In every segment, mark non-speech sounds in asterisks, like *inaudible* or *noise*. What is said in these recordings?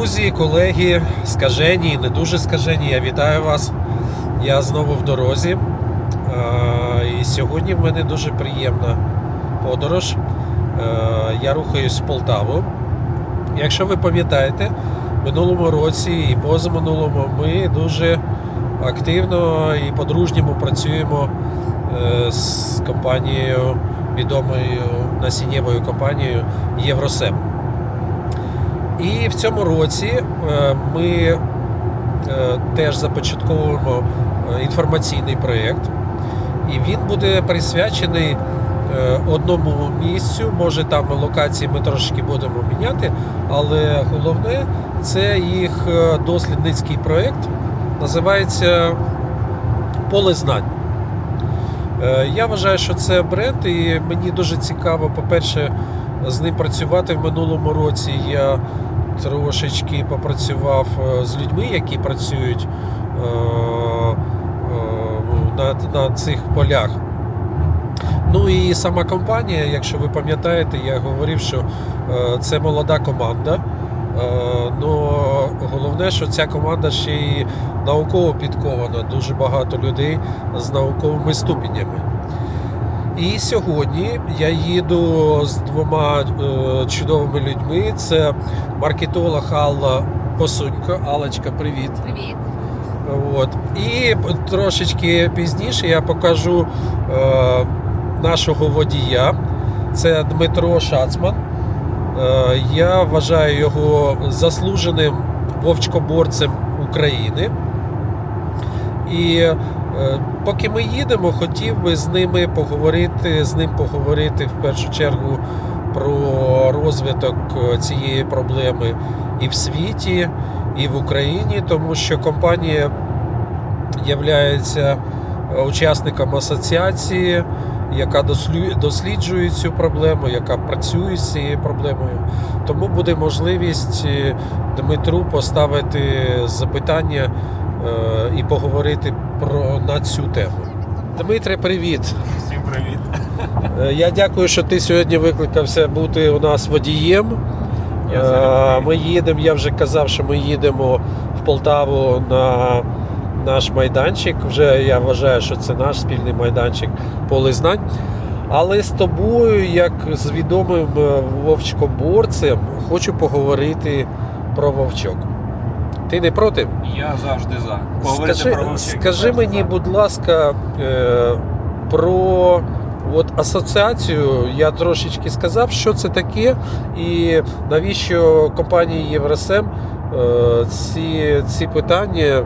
Друзі, колеги, скажені не дуже скажені, я вітаю вас. Я знову в дорозі. Е, І сьогодні в мене дуже приємна подорож. Е, Я рухаюсь в Полтаву. Якщо ви пам'ятаєте, в минулому році і позаминулому ми дуже активно і по-дружньому працюємо е, з компанією, відомою насіннєвою компанією Євросем. І в цьому році е, ми е, теж започатковуємо е, інформаційний проєкт, і він буде присвячений одному місцю. Може там локації ми трошки будемо міняти, але головне це їх дослідницький проєкт. Називається Поле знань. Я вважаю, що це бренд, і мені дуже цікаво, по-перше, з ним працювати в минулому році. Я трошечки попрацював е, з людьми, які працюють е, е, на, на цих полях. Ну і сама компанія, якщо ви пам'ятаєте, я говорив, що це молода команда. Ну, головне, що ця команда ще й науково підкована. Дуже багато людей з науковими ступенями. І сьогодні я їду з двома чудовими людьми. Це маркетолог Алла Посунько. Аллочка, привіт. Привіт. От. І трошечки пізніше я покажу е, нашого водія. Це Дмитро Шацман. Е, я вважаю його заслуженим вовчкоборцем України. І е, поки ми їдемо, хотів би з ними поговорити, з ним поговорити в першу чергу про розвиток е, цієї проблеми і в світі, і в Україні, тому що компанія є учасником асоціації, яка досліджує цю проблему, яка працює з цією проблемою. Тому буде можливість е, Дмитру поставити запитання е, і поговорити про на цю тему. Дмитре, привіт. Всім привіт. Е, Я дякую, що ти сьогодні викликався бути у нас водієм. Е. Ми їдемо, я вже казав, що ми їдемо в Полтаву на наш майданчик. Вже я вважаю, що це наш спільний майданчик поле знань. Але з тобою, як з відомим е, вовчкоборцем, хочу поговорити про вовчок. Ти не проти? Я завжди за. Поговорити Скажи, про вовчик. скажи мені, за. будь ласка, про от асоціацію. Я трошечки сказав, що це таке, і навіщо компанії Євросем е, ці, ці питання е,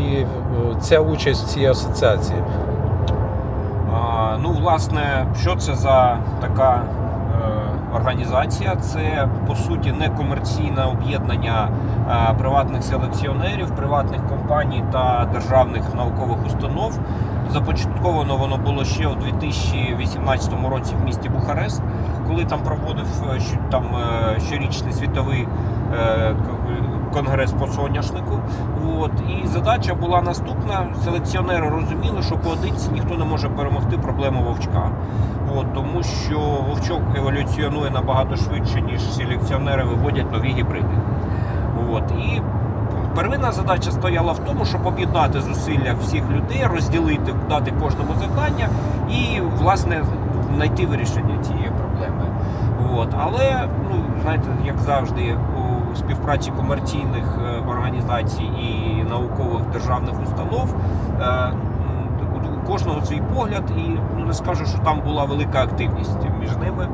і е, ця участь в цій асоціації. Ну, власне, що це за така організація? Це по суті некомерційне об'єднання е, приватних селекціонерів, приватних компаній та державних наукових установ. Започатковано воно було ще у 2018 році в місті Бухарест, коли там проводив е, там е, щорічний світовий конгрес по соняшнику. От і задача була наступна: селекціонери розуміли, що поодинці ніхто не може перемогти проблему вовчка. От, тому що вовчок еволюціонує набагато швидше, ніж селекціонери виводять нові гібриди. От, і первинна задача стояла в тому, щоб об'єднати зусилля всіх людей, розділити, дати кожному завдання і, власне, знайти вирішення цієї проблеми. От. Але, ну, знаєте, як завжди, співпраці комерційних е, організацій і наукових державних установ. Кожного свій погляд, і ну не скажу, що там була велика активність між ними.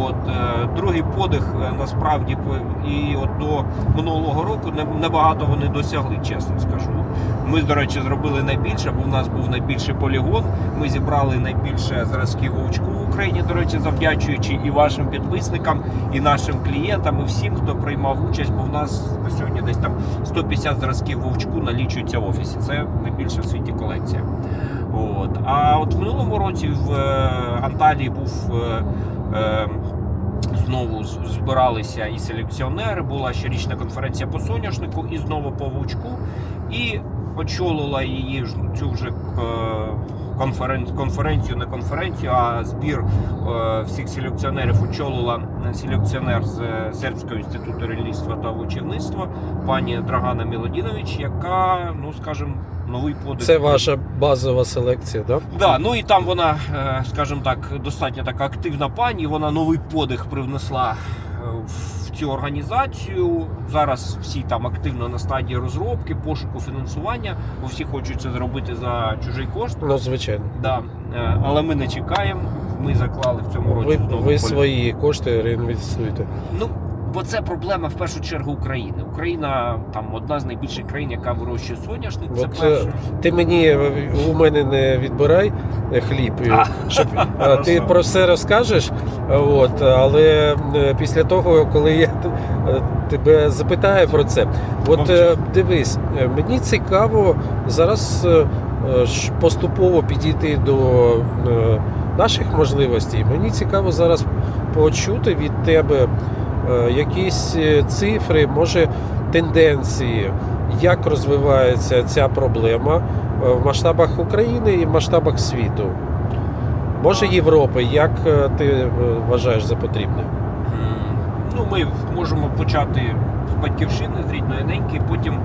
От е, другий подих е, насправді і от до минулого року не- небагато вони досягли, чесно скажу. Ми, до речі, зробили найбільше, бо в нас був найбільший полігон. Ми зібрали найбільше зразків вовчку в Україні. До речі, завдячуючи і вашим підписникам, і нашим клієнтам, і всім, хто приймав участь, бо в нас на сьогодні десь там 150 зразків вовчку налічується в офісі. Це найбільша в світі колекція. От. А от в минулому році в е, Анталії був. е, е, Знову збиралися і селекціонери, була щорічна конференція по соняшнику, і знову по вовчку. і очолила її цю вже е, конферен... конференцію, не конференцію, а збір всіх селекціонерів очолила селекціонер з Сербського інституту рельєфства та вочівництва пані Драгана Мілодінович, яка, ну скажімо, новий подих. Це ваша базова селекція, да? Да, ну і там вона, е, скажімо так, достатньо така активна пані. Вона новий подих привнесла е, в цю організацію. Зараз всі там активно на стадії розробки, пошуку фінансування, бо всі хочуть це зробити за чужий кошт. Ну, звичайно. Да. е, Але ми не чекаємо. Ми заклали в цьому році Ви, ви свої кошти реінвестуєте. Ну, бо це проблема в першу чергу України. Україна там одна з найбільших країн, яка вирощує соняшник. Це От, е, перше. Ти мені у мене не відбирай е, хліб, е, А, щоб е, *laughs* ти про все розкажеш. е, От, але е, після того, коли я е, тебе запитаю про це, от Мовчи. е, дивись, е, мені цікаво зараз е, е, поступово підійти до е, наших можливостей. Мені цікаво зараз почути від тебе е, якісь е, цифри, може тенденції, як розвивається ця проблема е, в масштабах України і в масштабах світу. Може Європи, як е, ти е, вважаєш за потрібне? Ну, ми можемо почати з батьківщини, з рідної неньки, потім е,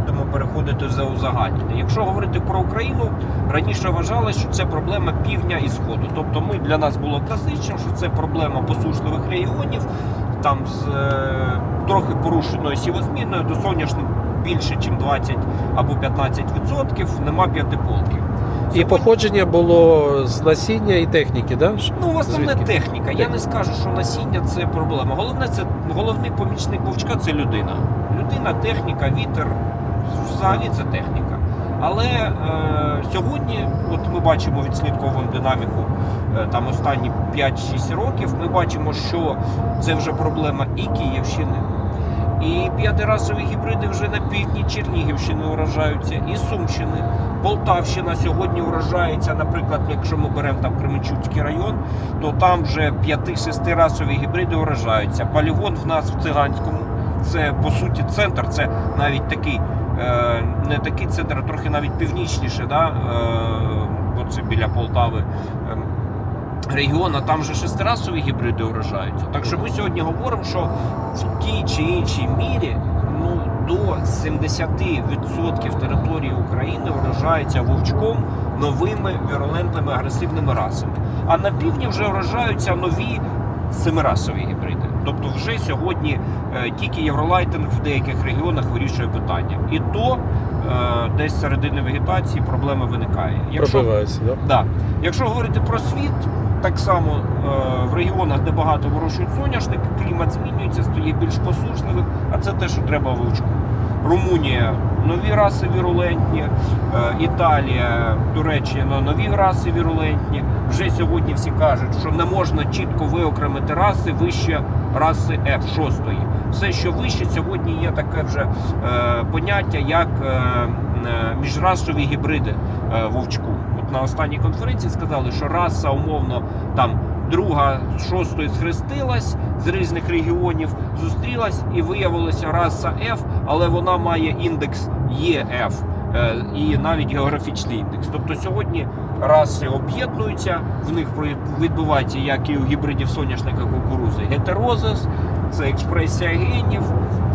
будемо переходити за узагальнення. Якщо говорити про Україну, раніше вважалося, що це проблема півдня і сходу. Тобто, ми для нас було класичним, що це проблема посушливих регіонів, там з е, трохи порушеною сівозміною до соняшник більше, ніж 20 або 15%, нема п'ятиполків. І походження було з насіння і техніки, да? Ну, основне Звідки? техніка. Я не скажу, що насіння це проблема. Головне, це головний помічник вовчка це людина. Людина, техніка, вітер. Взагалі це техніка. Але е, сьогодні, от ми бачимо, відслідковуємо динаміку е, там останні 5-6 років. Ми бачимо, що це вже проблема і Київщини. І п'ятирасові гібриди вже на півдні Чернігівщини вражаються, і Сумщини. Полтавщина сьогодні вражається, наприклад, якщо ми беремо там Кременчуцький район, то там вже п'яти-шестирасові гібриди вражаються. Полігон в нас в циганському. Це по суті центр, це навіть такий, е, не такий центр, а трохи навіть північніше, да? е, бо це біля Полтави. е, Регіон, а там вже шестирасові гібриди вражаються. Так що ми сьогодні говоримо, що в тій чи іншій мірі ну, до 70% території України вражається вовчком новими вірулентними агресивними расами. А на півдні вже вражаються нові семирасові гібриди. Тобто, вже сьогодні е, тільки євролайтинг в деяких регіонах вирішує питання. І то е, десь середини вегетації проблема виникає. Пробивається, да? Да. Якщо говорити про світ, так само е, в регіонах, де багато вирощують соняшник, клімат змінюється, стає більш посушливим, а це те, що треба вивчку. Румунія нові раси вірулентні, е, Італія, Туреччина нові раси вірулентні. Вже сьогодні всі кажуть, що не можна чітко виокремити раси вище раси F6. Все, що вище, сьогодні є таке вже е, поняття, як е, міжрасові гібриди вовчку. От на останній конференції сказали, що раса умовно там друга з шостої схрестилась з різних регіонів, зустрілась і виявилася раса F, але вона має індекс EF е, і навіть географічний індекс. Тобто сьогодні раси об'єднуються, в них відбувається, як і у гібридів соняшника кукурузи, гетерозис, це експресія генів,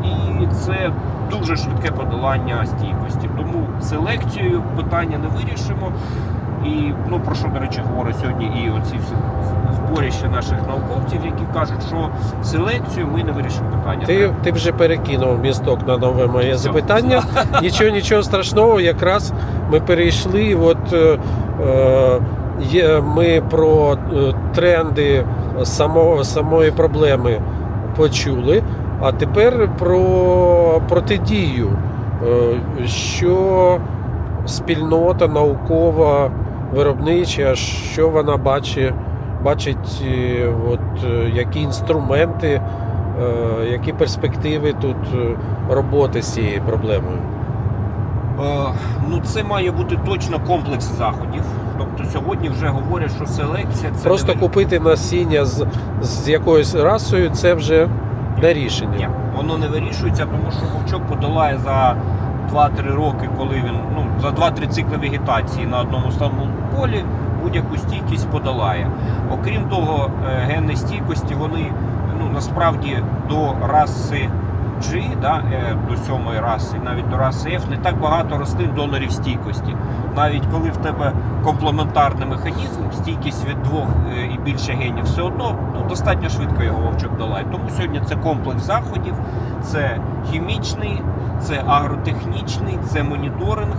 і це дуже швидке подолання стійкості. Тому селекцією питання не вирішимо. І ну про що, до речі, говорить сьогодні і оці всі зборища наших науковців, які кажуть, що селекцію ми не вирішимо питання. Ти, ти вже перекинув місток на нове моє запитання. *laughs* Нічого, нічого страшного. Якраз ми перейшли. От е, е, ми про е, тренди само, самої проблеми почули. А тепер про протидію, Е, що спільнота наукова, виробнича, що вона бачить, бачить е, от, е, які інструменти, е, які перспективи тут роботи з цією проблемою. Ну це має бути точно комплекс заходів. Тобто сьогодні вже говорять, що селекція це Просто не купити насіння з, з якоюсь расою це вже не рішення. Ні, воно не вирішується, тому що вовчок подолає за 2-3 роки, коли він ну, за 2-3 цикли вегетації на одному самому полі будь-яку стійкість подолає. Окрім того, е, генні стійкості вони ну, насправді до раси G, да, е, до сьомої раси, навіть до раси F, не так багато рослин донорів стійкості. Навіть коли в тебе комплементарний механізм, стійкість від двох е, і більше генів, все одно ну, достатньо швидко його вовчок долає. Тому сьогодні це комплекс заходів, це хімічний, це агротехнічний, це моніторинг,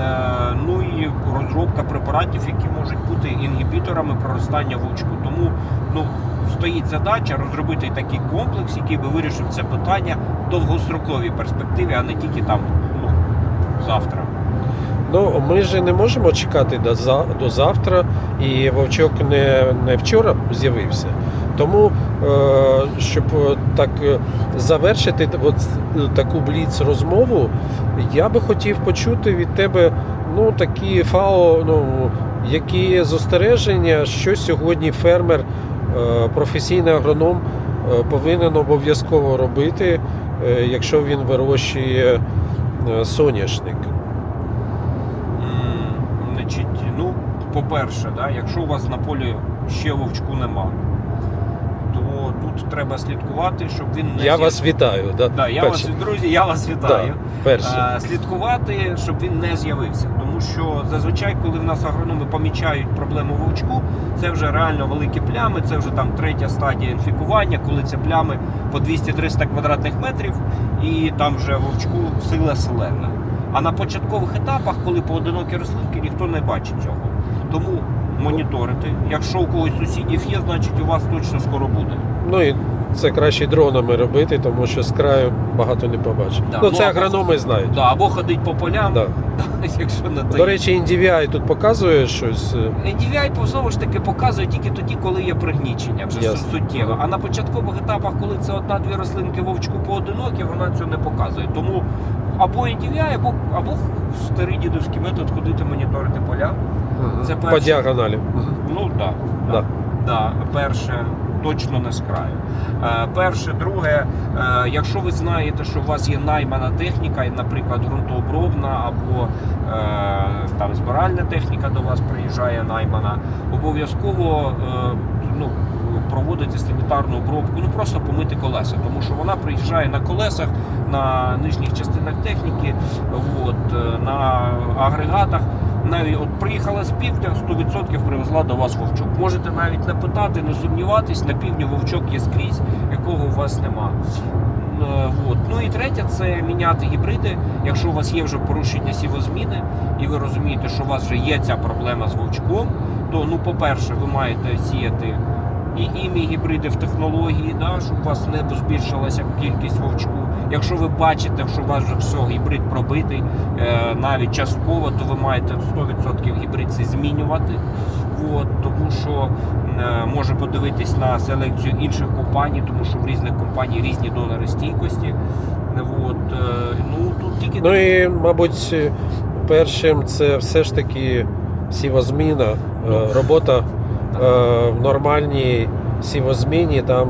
е, ну і розробка препаратів, які можуть бути інгібіторами проростання вовчку. Тому ну, стоїть задача розробити такий комплекс, який би вирішив це питання в довгостроковій перспективі, а не тільки там ну, завтра. Ну, ми ж не можемо чекати до, до завтра, і вовчок не, не вчора з'явився. Тому, е, щоб е, так е, завершити от таку бліц розмову, я би хотів почути від тебе ну, такі ФАО, ну, які застереження, що сьогодні фермер, е, професійний агроном е, повинен обов'язково робити, е, якщо він вирощує е, соняшник. Значить, ну, по-перше, да, якщо у вас на полі ще вовчку нема, тут треба слідкувати, щоб він не Я з'яв- вас вітаю. Да, Да, я перше. вас, друзі, я вас вітаю. Перше. Е, слідкувати, щоб він не з'явився. Тому що зазвичай, коли в нас агрономи помічають проблему вовчку, це вже реально великі плями, це вже там третя стадія інфікування, коли це плями по 200-300 квадратних метрів, і там вже вовчку сила селена. А на початкових етапах, коли поодинокі рослинки, ніхто не бачить цього. Тому моніторити. Якщо у когось сусідів є, значить у вас точно скоро буде. Ну і це краще дронами робити, тому що з краю багато не побачиш. Да, Ну ну, це або- агрономи знають. Да, або ходить по полям, Да. *laughs* якщо не то. До речі, NDVI тут показує щось. е, NDVI знову ж таки показує тільки тоді, коли є пригнічення вже Ясно. суттєво. А на початкових етапах, коли це одна-дві рослинки вовчку поодинокі, вона цього не показує. Тому або NDVI, або, або старий дідовський метод ходити моніторити поля. Це По перше. діагоналі. Ну так. Да, Да. Да, перше, точно не з краю. Е, перше, друге, е, якщо ви знаєте, що у вас є наймана техніка, наприклад, ґрунтообробна або е, там збиральна техніка до вас приїжджає наймана, обов'язково ну, проводити санітарну обробку, ну просто помити колеса, тому що вона приїжджає на колесах, на нижніх частинах техніки, от, на агрегатах. Навіть от приїхала з півдня, 100% привезла до вас вовчок. Можете навіть не питати, не сумніватись, на півдні вовчок є скрізь, якого у вас нема. Е, От. Ну і третє це міняти гібриди. Якщо у вас є вже порушення сівозміни, і ви розумієте, що у вас вже є ця проблема з вовчком, то ну, по-перше, ви маєте сіяти і імі гібриди в технології, да, щоб у вас не збільшилася кількість вовчку. Якщо ви бачите, що у вас вже все, гібрид пробитий, е, навіть частково, то ви маєте 100% гібрид цей змінювати. От, тому що е, може подивитись на селекцію інших компаній, тому що в різних компаній різні донори стійкості. От, е, ну, тут тільки Ну і, мабуть, першим це все ж таки сівозміна, Ну, робота в нормальній сівозміні, там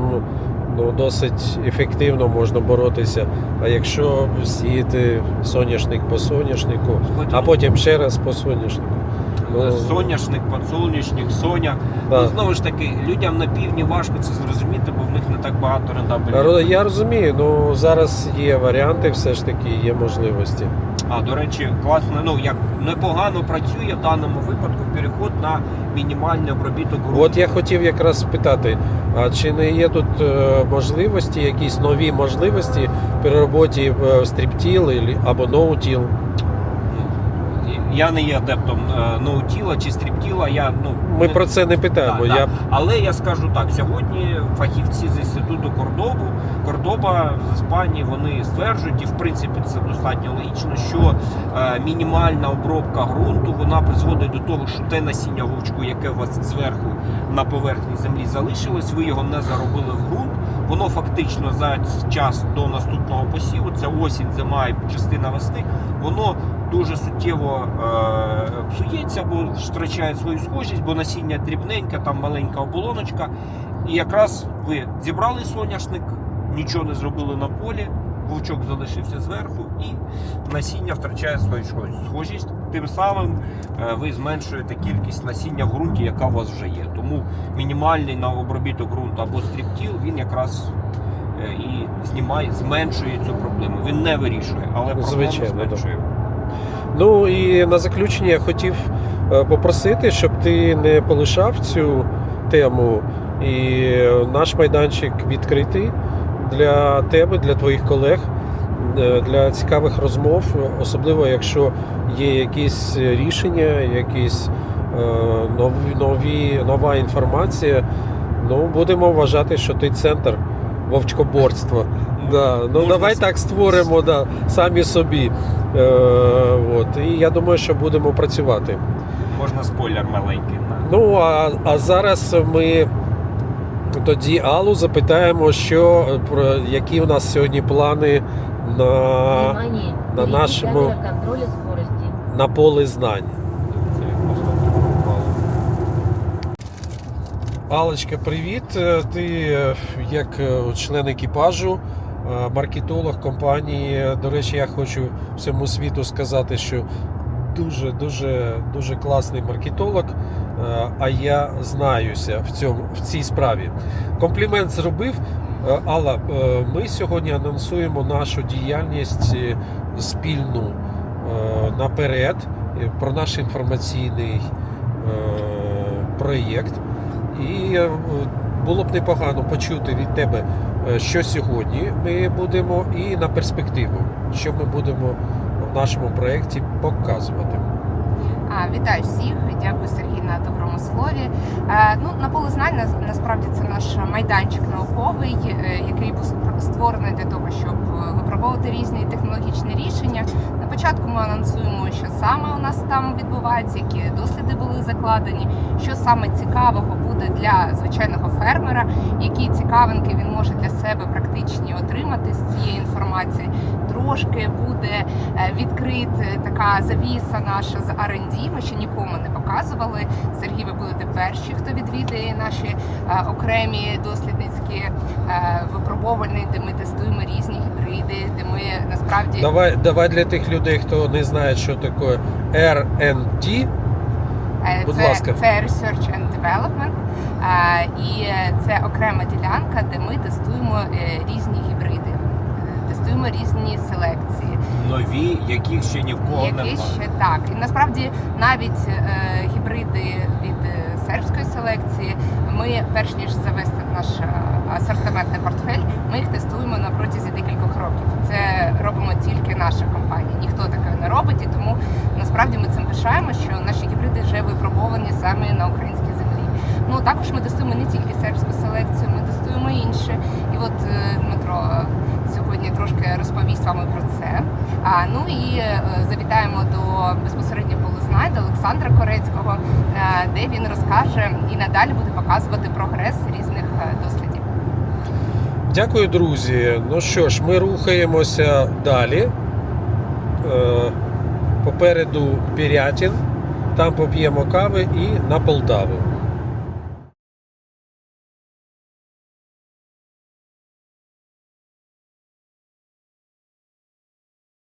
ну, досить ефективно можна боротися. А якщо сіяти соняшник по соняшнику, а потім ще раз по соняшнику. ну, соняшник, подсолнечник, соня. Да. Ну, знову ж таки, людям на півдні важко це зрозуміти, бо в них не так багато рентабельних. Я розумію, ну зараз є варіанти, все ж таки є можливості. А до речі, класно, ну як непогано працює в даному випадку переход на мінімальний обробіток ґрунту. От я хотів якраз спитати, а чи не є тут е, можливості, якісь нові можливості при роботі в стріптіл або ноутіл? Я не є адептом е, ноутіла чи стріптіла. Я ну Ми не- про це не питаємо. Да, да. Але я скажу так: сьогодні фахівці з інституту Кордобу, Кордоба з Іспанії, вони стверджують, і в принципі це достатньо логічно, що е, мінімальна обробка ґрунту вона призводить до того, що те насіння вовчку, яке у вас зверху на поверхні землі залишилось, ви його не заробили в ґрунт. Воно фактично за час до наступного посіву, це осінь, зима і частина весни, воно дуже суттєво е, псується або втрачає свою схожість, бо насіння дрібненьке, там маленька оболоночка. І якраз ви зібрали соняшник, нічого не зробили на полі, вовчок залишився зверху, і насіння втрачає свою схожість. Тим самим е, ви зменшуєте кількість насіння в ґрунті, яка у вас вже є. Тому мінімальний на обробіток ґрунту або стріптіл він якраз е, і знімає, зменшує цю проблему. Він не вирішує, але проблему Звичайно, зменшує. Ну і на заключення я хотів е, попросити, щоб ти не полишав цю тему. І наш майданчик відкритий для тебе, для твоїх колег, е, для цікавих розмов, особливо якщо є якісь рішення, якісь е, нові, нові, нова інформація. Ну, будемо вважати, що ти центр вовчкоборства. Да. Ну Можна давай с- так створимо да, самі собі. Е, от. І я думаю, що будемо працювати. Можна спойлер маленький. на- Ну а, а зараз ми тоді Аллу запитаємо, що про які у нас сьогодні плани на, Внимание! на Впереди нашему- камера контроля скорости. на поле знань. Це я просто пропало. Алочка, привіт. Е, Ти е, як е, член екіпажу, маркетолог компанії. До речі, я хочу всьому світу сказати, що дуже дуже дуже класний маркетолог. е, А я знаюся в цьому в цій справі. Комплімент зробив. Е, Алла, е, ми сьогодні анонсуємо нашу діяльність е, спільну е, наперед е, про наш інформаційний е, проєкт. І е, було б непогано почути від тебе, е, що сьогодні ми будемо, і на перспективу, що ми будемо в нашому проєкті показувати. Вітаю всіх, дякую Сергій на доброму слові. Е, Ну, на поле знань насправді це наш майданчик науковий, е, який був створений для того, щоб е, випробовувати різні технологічні рішення. На початку ми анонсуємо, що саме у нас там відбувається, які досліди були закладені, що саме цікавого буде для звичайного фермера, які цікавинки він може для себе практичні отримати з цієї інформації. Трошки буде е, відкрита така завіса наша з R&D, Ми ще нікому не показували. Сергій, ви будете перші, хто відвідає наші е, окремі дослідницькі е, випробовальні, де ми тестуємо різні гібриди, де ми насправді Давай, давай для тих людей, хто не знає, що таке R&D. Е, Будь це, ласка. це Research and Development, е, і це окрема ділянка, де ми тестуємо е, різні гібриди, тестуємо різні селекції. Нові, яких ще ні в кого Які немає. ще так. І насправді навіть гібриди від сербської селекції ми, перш ніж завести в наш асортиментний портфель, ми їх тестуємо на протязі декількох років. Це робимо тільки наша компанія. Ніхто таке не робить, і тому насправді ми цим пишаємо, що наші гібриди вже випробовані саме на українській землі. Ну також ми тестуємо не тільки сербську селекцію, ми тестуємо інше. І от е, Дмитро сьогодні трошки розповість вам про це. А ну і е, завітаємо до безпосередньо полузнай до Олександра Корецького, е, де він розкаже і надалі буде показувати прогрес різних дослідів. Дякую, друзі. Ну що ж, ми рухаємося далі. Е, Попереду Пірятін, там поп'ємо кави і на Полтаву.